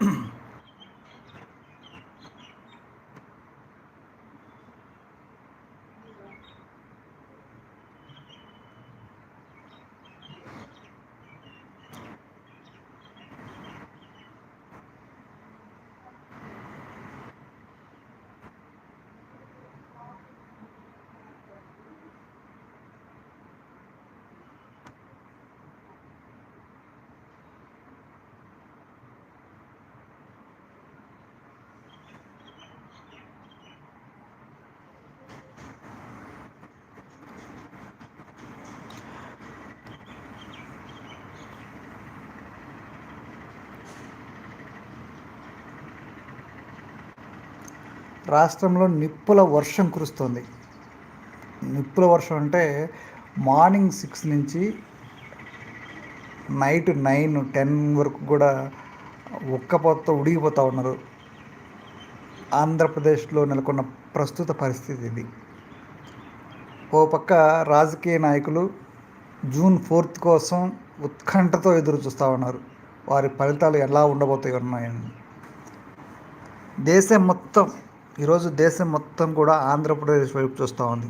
Mm-hmm. రాష్ట్రంలో నిప్పుల వర్షం కురుస్తుంది. నిప్పుల వర్షం అంటే మార్నింగ్ సిక్స్ నుంచి నైట్ నైన్ టెన్ వరకు కూడా ఒక్కపోతతో ఉడిగిపోతూ ఉన్నారు. ఆంధ్రప్రదేశ్లో నెలకొన్న ప్రస్తుత పరిస్థితి ఇది. ఓ పక్క రాజకీయ నాయకులు జూన్ ఫోర్త్ కోసం ఉత్కంఠతో ఎదురు చూస్తూ ఉన్నారు. వారి ఫలితాలు ఎలా ఉండబోతాయి ఉన్నాయని దేశం మొత్తం ఈరోజు దేశం మొత్తం కూడా ఆంధ్రప్రదేశ్ వైపు చూస్తూ ఉంది.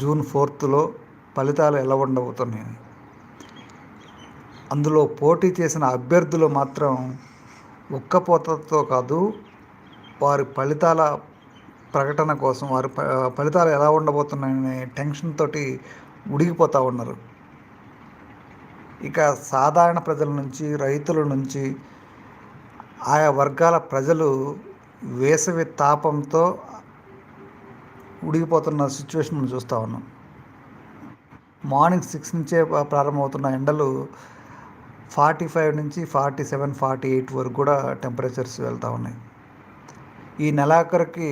జూన్ ఫోర్త్లో ఫలితాలు ఎలా ఉండబోతున్నాయని అందులో పోటీ చేసిన అభ్యర్థులు మాత్రం ఉక్కపోతతో కాదు వారి ఫలితాల ప్రకటన కోసం వారి ఫలితాలు ఎలా ఉండబోతున్నాయనే టెన్షన్ తోటి ఉడిగిపోతూ ఉన్నారు. ఇక సాధారణ ప్రజల నుంచి రైతుల నుంచి ఆయా వర్గాల ప్రజలు వేసవి తాపంతో ఉడిగిపోతున్న సిచ్యువేషన్ మనం చూస్తూ ఉన్నాం. మార్నింగ్ సిక్స్ నుంచే ప్రారంభమవుతున్న ఎండలు ఫార్టీ ఫైవ్ నుంచి ఫార్టీ సెవెన్ ఫార్టీ ఎయిట్ వరకు కూడా టెంపరేచర్స్ వెళ్తూ ఉన్నాయి. ఈ నెలాఖరికి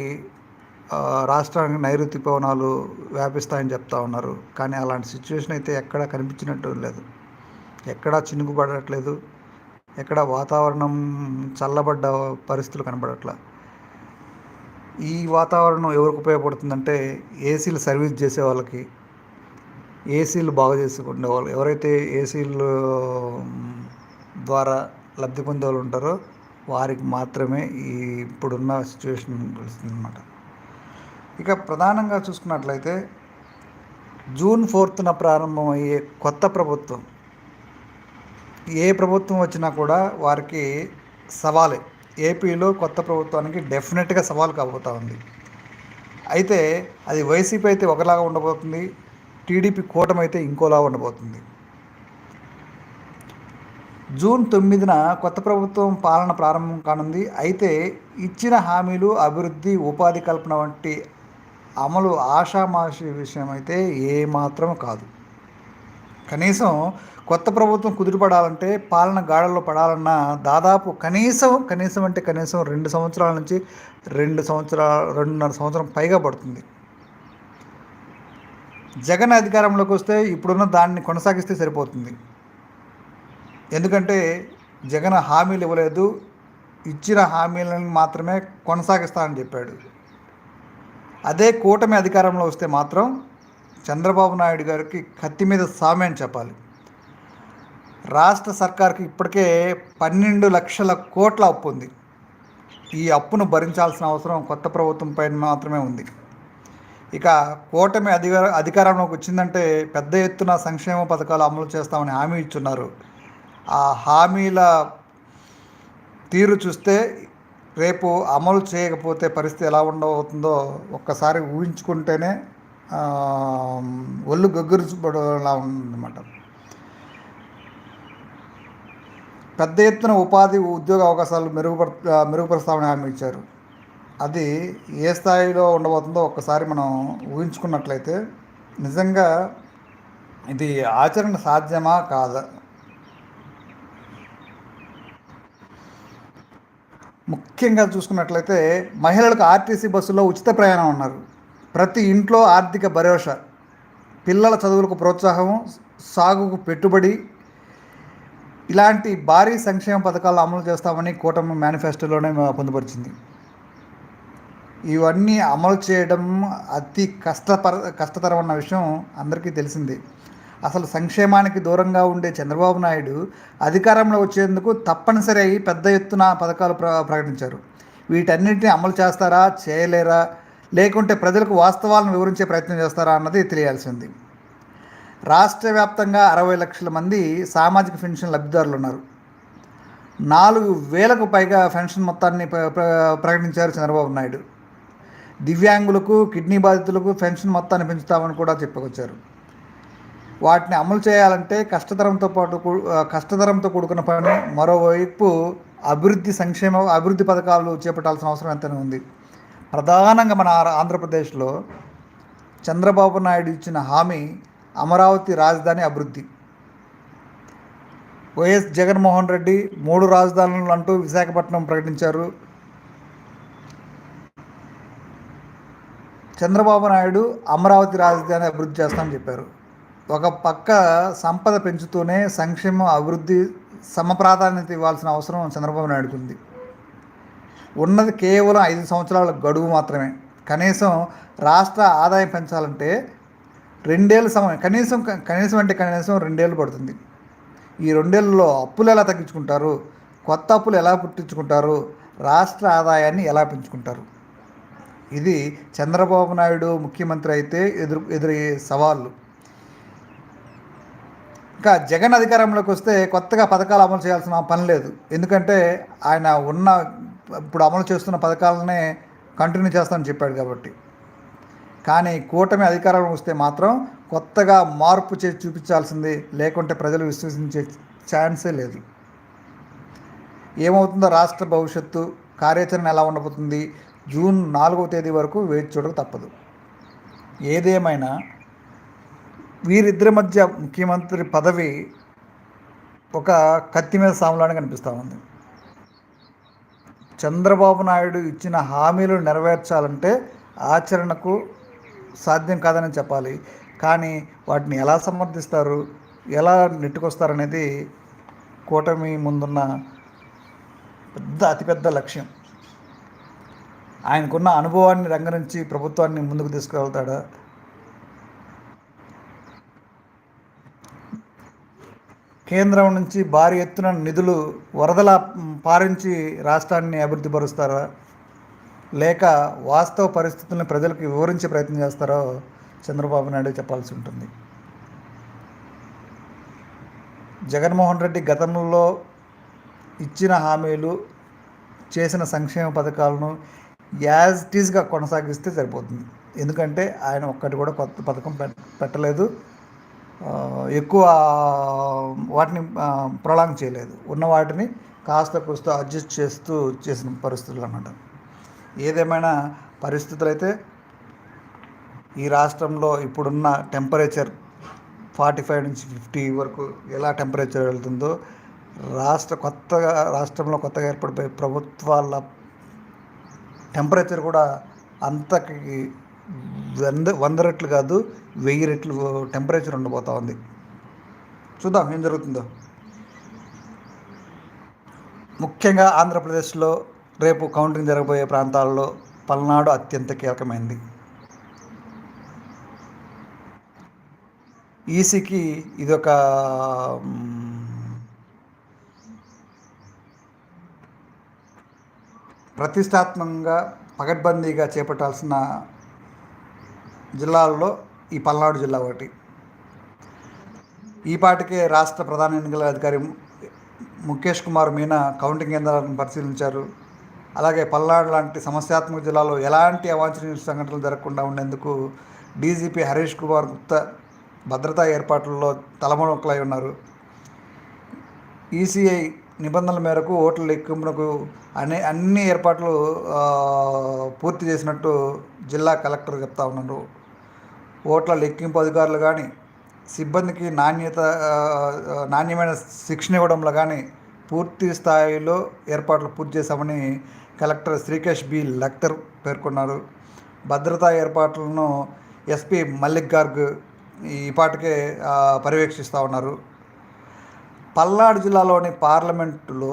రాష్ట్రానికి నైరుతి పవనాలు వ్యాపిస్తాయని చెప్తా ఉన్నారు. కానీ అలాంటి సిచ్యువేషన్ అయితే ఎక్కడా కనిపించినట్టు లేదు. ఎక్కడా చినుకు పడట్లేదు ఎక్కడ వాతావరణం చల్లబడ్డ పరిస్థితులు కనబడట్లేదు ఈ వాతావరణం ఎవరికి ఉపయోగపడుతుందంటే ఏసీలు సర్వీస్ చేసే వాళ్ళకి ఏసీలు బాగా చేసుకునే వాళ్ళు ఎవరైతే ఏసీలు ద్వారా లబ్ధి పొందే వాళ్ళు ఉంటారో వారికి మాత్రమే ఈ ఇప్పుడున్న సిచ్యువేషన్ తెలుస్తుందన్నమాట. ఇక ప్రధానంగా చూసుకున్నట్లయితే జూన్ ఫోర్త్న ప్రారంభమయ్యే కొత్త ప్రభుత్వం. ఏ ప్రభుత్వం వచ్చినా కూడా వారికి సవాలే. ఏపీలో కొత్త ప్రభుత్వానికి డెఫినెట్గా సవాల్ కాబోతా ఉంది. అయితే అది వైసీపీ అయితే ఒకలాగా ఉండబోతుంది టీడీపీ కూటమి అయితే ఇంకోలా ఉండబోతుంది. జూన్ తొమ్మిదిన కొత్త ప్రభుత్వం పాలన ప్రారంభం కానుంది. అయితే ఇచ్చిన హామీలు అభివృద్ధి ఉపాధి కల్పన వంటి అమలు ఆషామాషి విషయం అయితే ఏమాత్రం కాదు. కనీసం కొత్త ప్రభుత్వం కుదిరిపడాలంటే పాలన గాడల్లో పడాలన్నా దాదాపు కనీసం కనీసం అంటే కనీసం రెండు సంవత్సరాల నుంచి రెండు సంవత్సరాల రెండున్నర సంవత్సరం పైగా పడుతుంది. జగన్ అధికారంలోకి వస్తే ఇప్పుడున్న దాన్ని కొనసాగిస్తే సరిపోతుంది. ఎందుకంటే జగన్ హామీలు ఇవ్వలేదు ఇచ్చిన హామీలను మాత్రమే కొనసాగిస్తానని చెప్పాడు. అదే కూటమి అధికారంలో వస్తే మాత్రం చంద్రబాబు నాయుడు గారికి కత్తి మీద సామె అని చెప్పాలి. రాష్ట్ర సర్కార్కి ఇప్పటికే పన్నెండు లక్షల కోట్ల అప్పు ఉంది. ఈ అప్పును భరించాల్సిన అవసరం కొత్త ప్రభుత్వం పైన మాత్రమే ఉంది. ఇక కూటమి అధికార అధికారంలోకి వచ్చిందంటే పెద్ద ఎత్తున సంక్షేమ పథకాలు అమలు చేస్తామని హామీ ఇచ్చున్నారు. ఆ హామీల తీరు చూస్తే రేపు అమలు చేయకపోతే పరిస్థితి ఎలా ఉండబోతుందో ఒక్కసారి ఊహించుకుంటేనే ఒళ్ళు గగ్గురుపడేలా ఉందన్నమాట. పెద్ద ఎత్తున ఉపాధి ఉద్యోగ అవకాశాలు మెరుగుపర మెరుగుపరుస్తామని హామీ ఇచ్చారు. అది ఏ స్థాయిలో ఉండబోతుందో ఒక్కసారి మనం ఊహించుకున్నట్లయితే నిజంగా ఇది ఆచరణ సాధ్యమా కాదా? ముఖ్యంగా చూసుకున్నట్లయితే మహిళలకు ఆర్టీసీ బస్సులో ఉచిత ప్రయాణం ఉన్నారు ప్రతి ఇంట్లో ఆర్థిక భరోసా పిల్లల చదువులకు ప్రోత్సాహం సాగుకు పెట్టుబడి ఇలాంటి భారీ సంక్షేమ పథకాలు అమలు చేస్తామని కూటమి మేనిఫెస్టోలోనే పొందుపరిచింది. ఇవన్నీ అమలు చేయడం అతి కష్టపర కష్టతరం అన్న విషయం అందరికీ తెలిసిందే. అసలు సంక్షేమానికి దూరంగా ఉండే చంద్రబాబు నాయుడు అధికారంలో వచ్చేందుకు తప్పనిసరి అయి పెద్ద ఎత్తున పథకాలు ప్ర ప్రకటించారు. వీటన్నిటిని అమలు చేస్తారా చేయలేరా లేకుంటే ప్రజలకు వాస్తవాలను వివరించే ప్రయత్నం చేస్తారా అన్నది తెలియాల్సింది. రాష్ట్ర వ్యాప్తంగా అరవై లక్షల మంది సామాజిక పెన్షన్ లబ్ధిదారులు ఉన్నారు. నాలుగు వేలకు పైగా పెన్షన్ మొత్తాన్ని ప్రకటించారు చంద్రబాబు నాయుడు. దివ్యాంగులకు కిడ్నీ బాధితులకు పెన్షన్ మొత్తాన్ని పెంచుతామని కూడా చెప్పుకొచ్చారు. వాటిని అమలు చేయాలంటే కష్టతరంతో పాటు కష్టతరంతో కూడుకున్న పని మరోవైపు అభివృద్ధి సంక్షేమ అభివృద్ధి పథకాలు చేపట్టాల్సిన అవసరం ఎంతనే ఉంది. ప్రధానంగా మన ఆంధ్రప్రదేశ్లో చంద్రబాబు నాయుడు ఇచ్చిన హామీ అమరావతి రాజధాని అభివృద్ధి. వైఎస్ జగన్మోహన్ రెడ్డి మూడు రాజధానులు అంటూ విశాఖపట్నం ప్రకటించారు. చంద్రబాబు నాయుడు అమరావతి రాజధాని అభివృద్ధి చేస్తామని చెప్పారు. ఒక పక్క సంపద పెంచుతూనే సంక్షేమ అభివృద్ధి సమప్రాధాన్యత ఇవ్వాల్సిన అవసరం చంద్రబాబు నాయుడుకుంది. ఉంది ఉన్నది కేవలం ఐదు సంవత్సరాల గడువు మాత్రమే. కనీసం రాష్ట్ర ఆదాయం పెంచాలంటే రెండేళ్ళ సమయం కనీసం కనీసం అంటే కనీసం రెండేళ్ళు పడుతుంది. ఈ రెండేళ్ళలో అప్పులు ఎలా తగ్గించుకుంటారు? కొత్త అప్పులు ఎలా పుట్టించుకుంటారు? రాష్ట్ర ఆదాయాన్ని ఎలా పెంచుకుంటారు? ఇది చంద్రబాబు నాయుడు ముఖ్యమంత్రి అయితే ఎదురు ఎదురయ్యే సవాళ్ళు. ఇంకా జగన్ అధికారంలోకి వస్తే కొత్తగా పథకాలు అమలు చేయాల్సిన పని లేదు. ఎందుకంటే ఆయన ఉన్న ఇప్పుడు అమలు చేస్తున్న పథకాలనే కంటిన్యూ చేస్తానని చెప్పాడు కాబట్టి. కానీ కూటమి అధికారంలో వస్తే మాత్రం కొత్తగా మార్పు చేసి చూపించాల్సింది లేకుంటే ప్రజలు విశ్వసించే ఛాన్సే లేదు. ఏమవుతుందో రాష్ట్ర భవిష్యత్తు కార్యాచరణ ఎలా ఉండబోతుంది? జూన్ నాలుగవ తేదీ వరకు వేచి చూడక తప్పదు. ఏదేమైనా వీరిద్దరి మధ్య ముఖ్యమంత్రి పదవి ఒక కత్తి మీద సాములానే కనిపిస్తూ ఉంది. చంద్రబాబు నాయుడు ఇచ్చిన హామీలు నెరవేర్చాలంటే ఆచరణకు సాధ్యం కాదని చెప్పాలి. కానీ వాటిని ఎలా సమర్థిస్తారు ఎలా నెట్టుకొస్తారనేది కూటమి ముందున్న పెద్ద అతిపెద్ద లక్ష్యం. ఆయనకున్న అనుభవాన్ని రంగరించి ప్రభుత్వాన్ని ముందుకు తీసుకువెళ్తాడా? కేంద్రం నుంచి భారీ ఎత్తున నిధులు వరదల పారించి రాష్ట్రాన్ని అభివృద్ధి పరుస్తారా? లేక వాస్తవ పరిస్థితులను ప్రజలకు వివరించే ప్రయత్నం చేస్తారో? చంద్రబాబు నాయుడు చెప్పాల్సి ఉంటుంది. జగన్మోహన్ రెడ్డి గతంలో ఇచ్చిన హామీలు చేసిన సంక్షేమ పథకాలను యాజ్ టీజ్గా కొనసాగిస్తే సరిపోతుంది. ఎందుకంటే ఆయన ఒక్కటి కూడా కొత్త పథకం పెట్టలేదు. ఎక్కువ వాటిని ప్రొలాంగ్ చేయలేదు. ఉన్న వాటిని కాస్త కూస్త అడ్జస్ట్ చేస్తూ చేసిన పరిస్థితులు అన్నమాట. ఏదేమైనా పరిస్థితులు అయితే ఈ రాష్ట్రంలో ఇప్పుడున్న టెంపరేచర్ ఫార్టీ ఫైవ్ నుంచి ఫిఫ్టీ వరకు ఎలా టెంపరేచర్ వెళ్తుందో రాష్ట్ర కొత్తగా రాష్ట్రంలో కొత్తగా ఏర్పడిపోయే ప్రభుత్వాల టెంపరేచర్ కూడా అంతకి వంద వంద రెట్లు కాదు వెయ్యి రెట్లు టెంపరేచర్ ఉండబోతా ఉంది. చూద్దాం ఏం జరుగుతుందో. ముఖ్యంగా ఆంధ్రప్రదేశ్లో రేపు కౌంటింగ్ జరగబోయే ప్రాంతాల్లో పల్నాడు అత్యంత కీలకమైంది. ఈసీకి ఇది ఒక ప్రతిష్టాత్మకంగా పగడ్బందీగా చేపట్టాల్సిన జిల్లాల్లో ఈ పల్నాడు జిల్లా ఒకటి. ఈ పాటికే రాష్ట్ర ప్రధాన ఎన్నికల అధికారి ముఖేష్ కుమార్ మీనా కౌంటింగ్ కేంద్రాలను పరిశీలించారు. అలాగే పల్నాడు లాంటి సమస్యాత్మక జిల్లాలో ఎలాంటి అవాంఛనీయ సంఘటనలు జరగకుండా ఉండేందుకు డీజీపీ హరీష్ కుమార్ గుప్తా భద్రతా ఏర్పాట్లలో తలమొక్కలై ఉన్నారు. ఈసీఐ నిబంధనల మేరకు ఓట్ల లెక్కింపునకు అనే అన్ని ఏర్పాట్లు పూర్తి చేసినట్టు జిల్లా కలెక్టర్ చెప్తా ఉన్నారు. ఓట్ల లెక్కింపు అధికారులు కానీ సిబ్బందికి నాణ్యత నాణ్యమైన శిక్షణ ఇవ్వడంలో కానీ పూర్తి స్థాయిలో ఏర్పాట్లు పూర్తి చేశామని కలెక్టర్ శ్రీకేష్ బి. లక్తర్ పేర్కొన్నారు. భద్రతా ఏర్పాట్లను ఎస్పీ మల్లిక్ గార్గ్ ఈపాటికే పర్యవేక్షిస్తూ ఉన్నారు. పల్నాడు జిల్లాలోని పార్లమెంటులో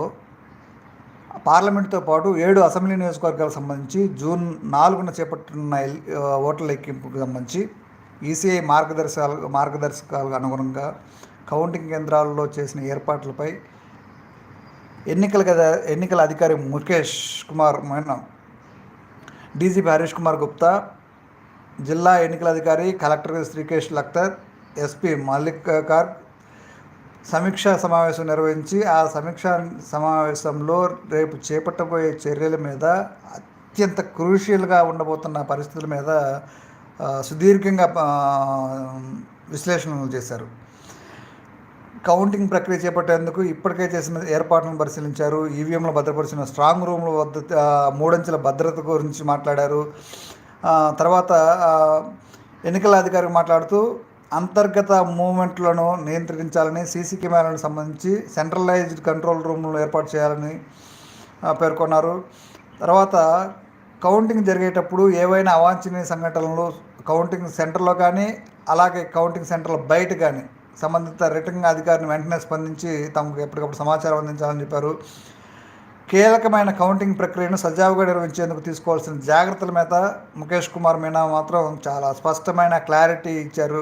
పార్లమెంటుతో పాటు ఏడు అసెంబ్లీ నియోజకవర్గాలకు సంబంధించి జూన్ నాలుగున చేపట్టిన ఓట్ల లెక్కింపుకు సంబంధించి ఈసీఐ మార్గదర్శకాలు మార్గదర్శకాలకు అనుగుణంగా కౌంటింగ్ కేంద్రాల్లో చేసిన ఏర్పాట్లపై ఎన్నికల ఎన్నికల అధికారి ముఖేష్ కుమార్ మైన డీజీపీ హరీష్ కుమార్ గుప్తా జిల్లా ఎన్నికల అధికారి కలెక్టర్ శ్రీకేష్ లక్తర్ ఎస్పీ మల్లిక్ కార్గ్ సమీక్షా సమావేశం నిర్వహించి ఆ సమీక్షా సమావేశంలో రేపు చేపట్టబోయే చర్యల మీద అత్యంత క్రూషియల్గా ఉండబోతున్న పరిస్థితుల మీద సుదీర్ఘంగా విశ్లేషణలు చేశారు. కౌంటింగ్ ప్రక్రియ చేపట్టేందుకు ఇప్పటికే చేసిన ఏర్పాట్లను పరిశీలించారు. ఈవీఎంలో భద్రపరిచిన స్ట్రాంగ్ రూమ్ల వద్ద మూడంచెల భద్రత గురించి మాట్లాడారు. తర్వాత ఎన్నికల అధికారి మాట్లాడుతూ అంతర్గత మూమెంట్లను నియంత్రించాలని సీసీ కెమెరాలకు సంబంధించి సెంట్రలైజ్డ్ కంట్రోల్ రూమ్లు ఏర్పాటు చేయాలని పేర్కొన్నారు. తర్వాత కౌంటింగ్ జరిగేటప్పుడు ఏవైనా అవాంఛనీయ సంఘటనలు కౌంటింగ్ సెంటర్లో కానీ అలాగే కౌంటింగ్ సెంటర్లో బయట కానీ సంబంధిత రిటర్నింగ్ అధికారిని వెంటనే స్పందించి తమకు ఎప్పటికప్పుడు సమాచారం అందించాలని చెప్పారు. కీలకమైన కౌంటింగ్ ప్రక్రియను సజావుగా నిర్వహించేందుకు తీసుకోవాల్సిన జాగ్రత్తల మీద ముఖేష్ కుమార్ మీనా మాత్రం చాలా స్పష్టమైన క్లారిటీ ఇచ్చారు.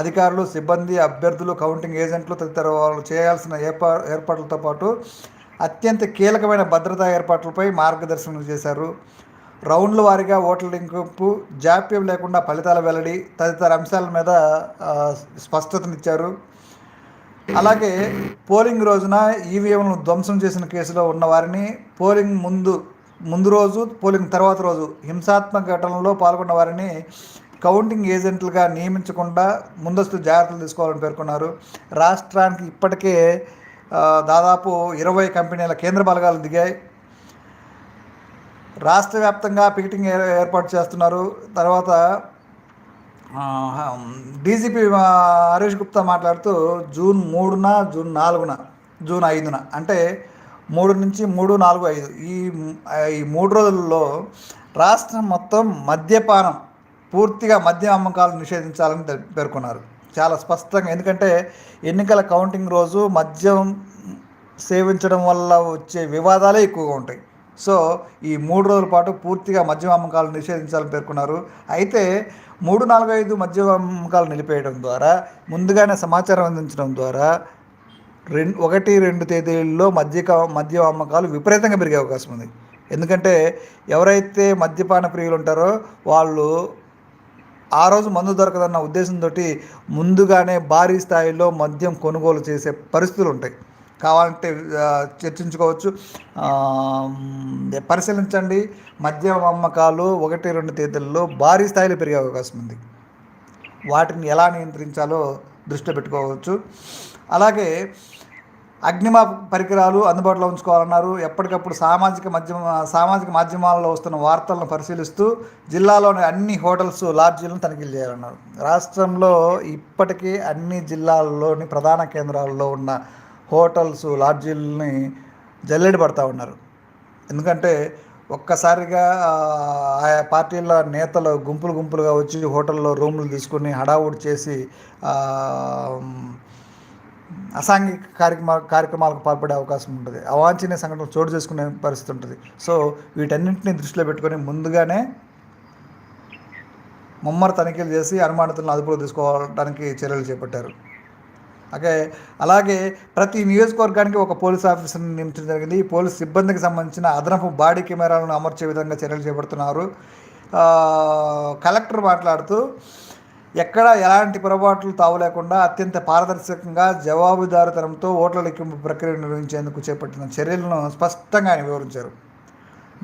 అధికారులు సిబ్బంది అభ్యర్థులు కౌంటింగ్ ఏజెంట్లు తదితర వాళ్ళు చేయాల్సిన ఏర్పా ఏర్పాట్లతో పాటు అత్యంత కీలకమైన భద్రతా ఏర్పాట్లపై మార్గదర్శనం చేశారు. రౌండ్ల వారీగా ఓట్ల లింకు జాప్యం లేకుండా ఫలితాల వెల్లడి తదితర అంశాల మీద స్పష్టతనిచ్చారు. అలాగే పోలింగ్ రోజున ఈవీఎంలను ధ్వంసం చేసిన కేసులో ఉన్న వారిని పోలింగ్ ముందు ముందు రోజు పోలింగ్ తర్వాత రోజు హింసాత్మక ఘటనలో పాల్గొన్న వారిని కౌంటింగ్ ఏజెంట్లుగా నియమించకుండా ముందస్తు జాగ్రత్తలు తీసుకోవాలని పేర్కొన్నారు. రాష్ట్రానికి ఇప్పటికే దాదాపు ఇరవై కంపెనీల కేంద్ర బలగాలు దిగాయి. రాష్ట్ర వ్యాప్తంగా పికెటింగ్ ఏర్పాటు చేస్తున్నారు. తర్వాత డీజీపీ హరీష్ గుప్తా మాట్లాడుతూ జూన్ మూడున జూన్ నాలుగున జూన్ ఐదున అంటే మూడు నుంచి మూడు నాలుగు ఐదు. ఈ ఈ మూడు రోజుల్లో రాష్ట్రం మొత్తం మద్యపానం పూర్తిగా మద్య అమ్మకాలు నిషేధించాలని పేర్కొన్నారు. చాలా స్పష్టంగా ఎందుకంటే ఎన్నికల కౌంటింగ్ రోజు మద్యం సేవించడం వల్ల వచ్చే వివాదాలే ఎక్కువగా ఉంటాయి. సో ఈ మూడు రోజుల పాటు పూర్తిగా మద్యం అమ్మకాలు నిషేధించాలని పేర్కొన్నారు. అయితే మూడు నాలుగు ఐదు మద్యం అమ్మకాలు నిలిపేయడం ద్వారా ముందుగానే సమాచారం అందించడం ద్వారా రెండు ఒకటి రెండు తేదీల్లో మద్య మద్యం అమ్మకాలు విపరీతంగా పెరిగే అవకాశం ఉంది. ఎందుకంటే ఎవరైతే మద్యపాన ప్రియులు ఉంటారో వాళ్ళు ఆ రోజు మందు దొరకదన్న ఉద్దేశంతో ముందుగానే భారీ స్థాయిలో మద్యం కొనుగోలు చేసే పరిస్థితులు ఉంటాయి. కావాలంటే చర్చించుకోవచ్చు. పరిశీలించండి. మద్యం అమ్మకాలు ఒకటి రెండు తేదీల్లో భారీ స్థాయిలో పెరిగే అవకాశం ఉంది. వాటిని ఎలా నియంత్రించాలో దృష్టిలో పెట్టుకోవచ్చు. అలాగే అగ్నిమా పరికరాలు అందుబాటులో ఉంచుకోవాలన్నారు. ఎప్పటికప్పుడు సామాజిక మాధ్యమ సామాజిక మాధ్యమాలలో వస్తున్న వార్తలను పరిశీలిస్తూ జిల్లాలోని అన్ని హోటల్స్ లాడ్జీలను తనిఖీలు చేయాలన్నారు. రాష్ట్రంలో ఇప్పటికీ అన్ని జిల్లాల్లోని ప్రధాన కేంద్రాల్లో ఉన్న హోటల్స్ లాడ్జీలని జల్లెడి పడతా ఉన్నారు. ఎందుకంటే ఒక్కసారిగా ఆయా పార్టీల నేతలు గుంపులు గుంపులుగా వచ్చి హోటల్లో రూములు తీసుకుని హడావుడి చేసి అసాంఘిక కార్యక్రమా కార్యక్రమాలకు పాల్పడే అవకాశం ఉంటుంది. అవాంఛనీయ సంఘటనలు చోటు చేసుకునే పరిస్థితి ఉంటుంది. సో వీటన్నింటినీ దృష్టిలో పెట్టుకొని ముందుగానే ముమ్మర తనిఖీలు చేసి అనుమానితులను అదుపులో తీసుకోవడానికి చర్యలు చేపట్టారు. అదే అలాగే ప్రతి నియోజకవర్గానికి ఒక పోలీస్ ఆఫీసర్ని నియమించడం జరిగింది. ఈ పోలీస్ సిబ్బందికి సంబంధించిన అదనపు బాడీ కెమెరాలను అమర్చే విధంగా చర్యలు చేపడుతున్నారు. కలెక్టర్ మాట్లాడుతూ ఎక్కడ ఎలాంటి పొరపాట్లు తావు లేకుండా అత్యంత పారదర్శకంగా జవాబుదారుతనంతో ఓట్ల లెక్కింపు ప్రక్రియ నిర్వహించేందుకు చేపట్టిన చర్యలను స్పష్టంగా ఆయన వివరించారు.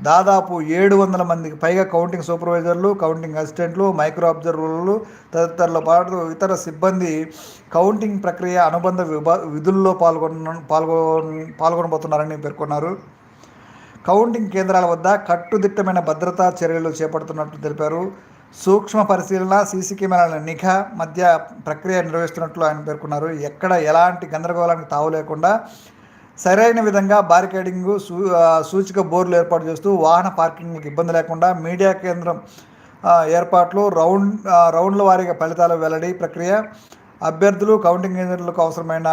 దాదాపు ఏడు వందల మందికి పైగా కౌంటింగ్ సూపర్వైజర్లు కౌంటింగ్ అసిస్టెంట్లు మైక్రో అబ్జర్వర్లు తదితరుల పాటు ఇతర సిబ్బంది కౌంటింగ్ ప్రక్రియ అనుబంధ విభా విధుల్లో పాల్గొన పాల్గొ పాల్గొనబోతున్నారని పేర్కొన్నారు. కౌంటింగ్ కేంద్రాల వద్ద కట్టుదిట్టమైన భద్రతా చర్యలు చేపడుతున్నట్లు తెలిపారు. సూక్ష్మ పరిశీలన సీసీ కెమెరాల నిఘా మధ్య ప్రక్రియ నిర్వహిస్తున్నట్లు ఆయన పేర్కొన్నారు. ఎక్కడ ఎలాంటి గందరగోళానికి తావు లేకుండా సరైన విధంగా బారికేడింగ్ సూ సూచిక బోర్లు ఏర్పాటు చేస్తూ వాహన పార్కింగ్కి ఇబ్బంది లేకుండా మీడియా కేంద్రం ఏర్పాట్లు రౌండ్ రౌండ్ల వారీగా ఫలితాల వెల్లడి ప్రక్రియ అభ్యర్థులు కౌంటింగ్ ఏజెంట్లకు అవసరమైన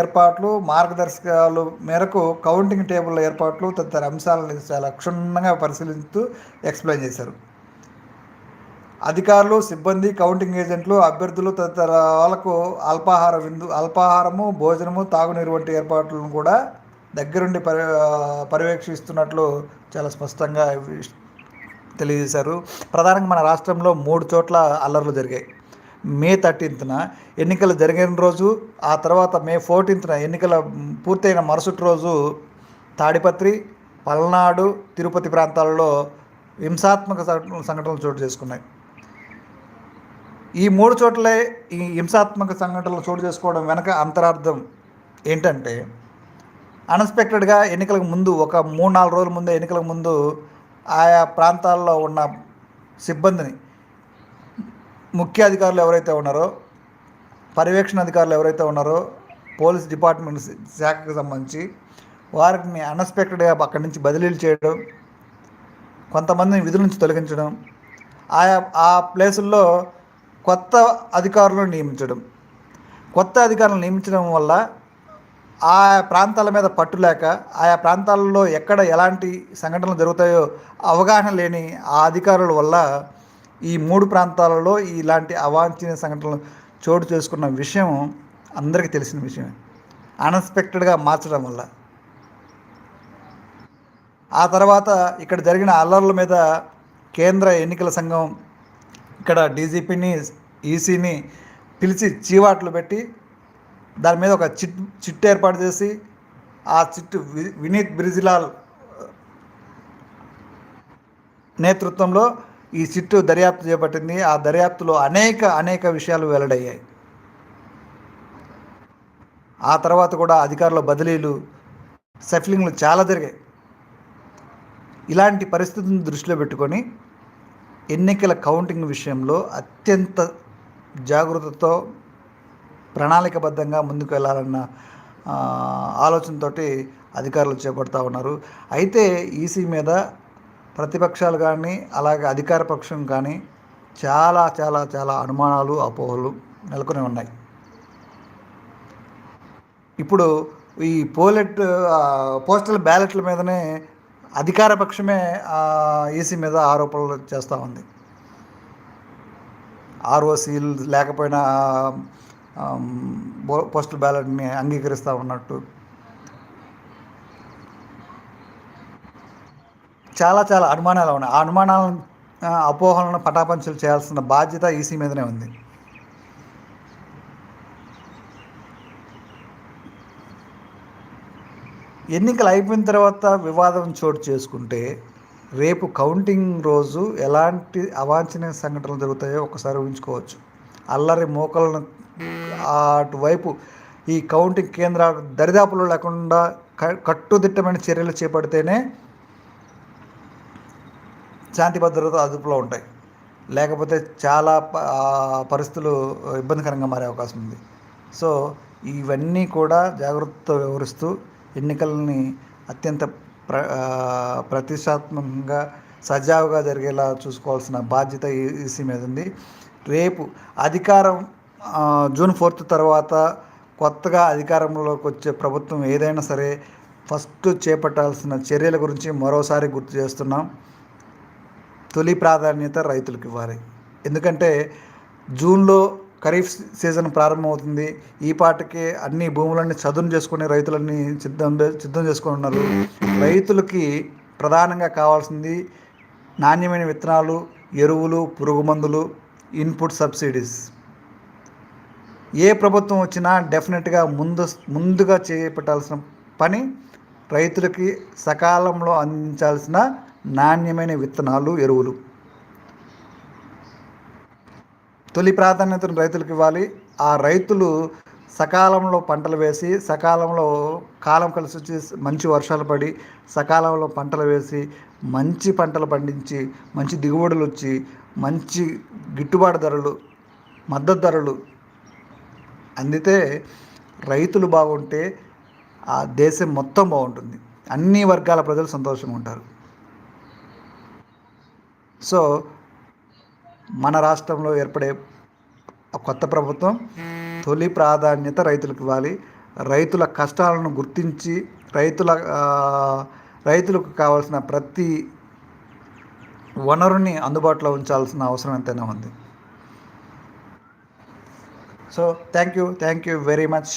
ఏర్పాట్లు మార్గదర్శకాలు మేరకు కౌంటింగ్ టేబుల్ ఏర్పాట్లు తదితర అంశాలను చాలా క్షుణ్ణంగా పరిశీలిస్తూ ఎక్స్ప్లెయిన్ చేశారు. అధికారులు సిబ్బంది కౌంటింగ్ ఏజెంట్లు అభ్యర్థులు తదితర వాళ్ళకు అల్పాహార విందు అల్పాహారము భోజనము తాగునీరు వంటి ఏర్పాట్లను కూడా దగ్గరుండి పర్య పర్యవేక్షిస్తున్నట్లు చాలా స్పష్టంగా తెలియజేశారు. ప్రధానంగా మన రాష్ట్రంలో మూడు చోట్ల అల్లర్లు జరిగాయి. మే థర్టీన్త్న ఎన్నికలు జరిగిన రోజు ఆ తర్వాత మే ఫోర్టీన్త్న ఎన్నికల పూర్తయిన మరుసటి రోజు తాడిపత్రి పల్నాడు తిరుపతి ప్రాంతాలలో హింసాత్మక సంఘటనలు చోటు చేసుకున్నాయి. ఈ మూడు చోట్లే ఈ హింసాత్మక సంఘటనలు చోటు చేసుకోవడం వెనక అంతరార్థం ఏంటంటే అన్ఎక్స్పెక్టెడ్గా ఎన్నికలకు ముందు ఒక మూడు నాలుగు రోజుల ముందే ఎన్నికలకు ముందు ఆయా ప్రాంతాల్లో ఉన్న సిబ్బందిని ముఖ్య అధికారులు ఎవరైతే ఉన్నారో పర్యవేక్షణ అధికారులు ఎవరైతే ఉన్నారో పోలీస్ డిపార్ట్మెంట్ శాఖకు సంబంధించి వారిని అన్ఎక్స్పెక్టెడ్గా అక్కడి నుంచి బదిలీలు చేయడం కొంతమందిని విధుల నుంచి తొలగించడం ఆయా ఆ ప్లేసుల్లో కొత్త అధికారులను నియమించడం. కొత్త అధికారులను నియమించడం వల్ల ఆయా ప్రాంతాల మీద పట్టు లేక ఆయా ప్రాంతాలలో ఎక్కడ ఎలాంటి సంఘటనలు జరుగుతాయో అవగాహన లేని ఆ అధికారుల వల్ల ఈ మూడు ప్రాంతాలలో ఇలాంటి అవాంఛనీయ సంఘటనలు చోటు చేసుకున్న విషయం అందరికీ తెలిసిన విషయమే. అన్ఎక్స్పెక్టెడ్గా మార్చడం వల్ల. ఆ తర్వాత ఇక్కడ జరిగిన అల్లర్ల మీద కేంద్ర ఎన్నికల సంఘం ఇక్కడ డీజీపీని ఈసీని పిలిచి చీవాట్లు పెట్టి దాని మీద ఒక చిట్ చిట్ ఏర్పాటు చేసి ఆ చిట్టు వి- వినీత్ బ్రిజిలాల్ నేతృత్వంలో ఈ చిట్టు దర్యాప్తు చేపట్టింది. ఆ దర్యాప్తులో అనేక అనేక విషయాలు వెల్లడయ్యాయి. ఆ తర్వాత కూడా అధికారుల బదిలీలు సెఫ్లింగ్లు చాలా జరిగాయి. ఇలాంటి పరిస్థితిని దృష్టిలో పెట్టుకొని ఎన్నికల కౌంటింగ్ విషయంలో అత్యంత జాగృతతో ప్రణాళికబద్ధంగా ముందుకు వెళ్ళాలన్న ఆలోచనతో అధికారులు చేపడతా ఉన్నారు. అయితే ఈసీ మీద ప్రతిపక్షాలు కానీ అలాగే అధికార పక్షం కానీ చాలా చాలా చాలా అనుమానాలు అపోహలు నెలకొని ఉన్నాయి. ఇప్పుడు ఈ పోలెట్ పోస్టల్ బ్యాలెట్ల మీదనే అధికార పక్షమే ఈసీ మీద ఆరోపణలు చేస్తూ ఉంది. ఆర్ఓసీలు లేకపోయినా పోస్టల్ బ్యాలెట్ని అంగీకరిస్తూ ఉన్నట్టు. చాలా చాలా అనుమానాలు ఉన్నాయి. ఆ అనుమానాలను అపోహలను పటాపంచలు చేయాల్సిన బాధ్యత ఈసీ మీదనే ఉంది. ఎన్నికలు అయిపోయిన తర్వాత వివాదం చోటు చేసుకుంటే రేపు కౌంటింగ్ రోజు ఎలాంటి అవాంఛనీయ సంఘటనలు జరుగుతాయో ఒకసారి ఊహించుకోవచ్చు. అల్లరి మోకలను అటువైపు ఈ కౌంటింగ్ కేంద్రాలు దరిదాపులు లేకుండా క- కట్టుదిట్టమైన చర్యలు చేపడితేనే శాంతి భద్రత అదుపులో ఉంటాయి. లేకపోతే చాలా ప- పరిస్థితులు ఇబ్బందికరంగా మారే అవకాశం ఉంది. సో ఇవన్నీ కూడా జాగ్రత్తతో వ్యవహరిస్తూ ఎన్నికల్ని అత్యంత ప్ర ప్రతిష్టాత్మకంగా సజావుగా జరిగేలా చూసుకోవాల్సిన బాధ్యత ఈ- ఈసీ మీద ఉంది. రేపు అధికారం జూన్ ఫోర్త్ తర్వాత కొత్తగా అధికారంలోకి వచ్చే ప్రభుత్వం ఏదైనా సరే ఫస్ట్ చేపట్టాల్సిన చర్యల గురించి మరోసారి గుర్తు చేస్తున్నాం. తొలి ప్రాధాన్యత రైతులకు ఇవ్వాలి ఎందుకంటే జూన్లో ఖరీఫ్ సీజన్ ప్రారంభమవుతుంది. ఈ పాటకి అన్ని భూములన్నీ చదును చేసుకుని రైతులన్నీ సిద్ధం సిద్ధం చేసుకొని ఉన్నారు. రైతులకి ప్రధానంగా కావాల్సింది నాణ్యమైన విత్తనాలు ఎరువులు పురుగు మందులు ఇన్పుట్ సబ్సిడీస్. ఏ ప్రభుత్వం వచ్చినా డెఫినెట్గా ముందు ముందుగా చేపట్టాల్సిన పని రైతులకి సకాలంలో అందించాల్సిన నాణ్యమైన విత్తనాలు ఎరువులు. తొలి ప్రాధాన్యతను రైతులకు ఇవ్వాలి. ఆ రైతులు సకాలంలో పంటలు వేసి సకాలంలో కాలం కలిసి వచ్చి మంచి వర్షాలు పడి సకాలంలో పంటలు వేసి మంచి పంటలు పండించి మంచి దిగుబడులు వచ్చి మంచి గిట్టుబాటు ధరలు మద్దతు ధరలు అందితే రైతులు బాగుంటే ఆ దేశం మొత్తం బాగుంటుంది. అన్ని వర్గాల ప్రజలు సంతోషంగా ఉంటారు. సో మన రాష్ట్రంలో ఏర్పడే కొత్త ప్రభుత్వం తొలి ప్రాధాన్యత రైతులకు ఇవ్వాలి. రైతుల కష్టాలను గుర్తించి రైతుల రైతులకు కావాల్సిన ప్రతి వనరుని అందుబాటులో ఉంచాల్సిన అవసరం ఎంతైనా ఉంది. So thank you thank you very much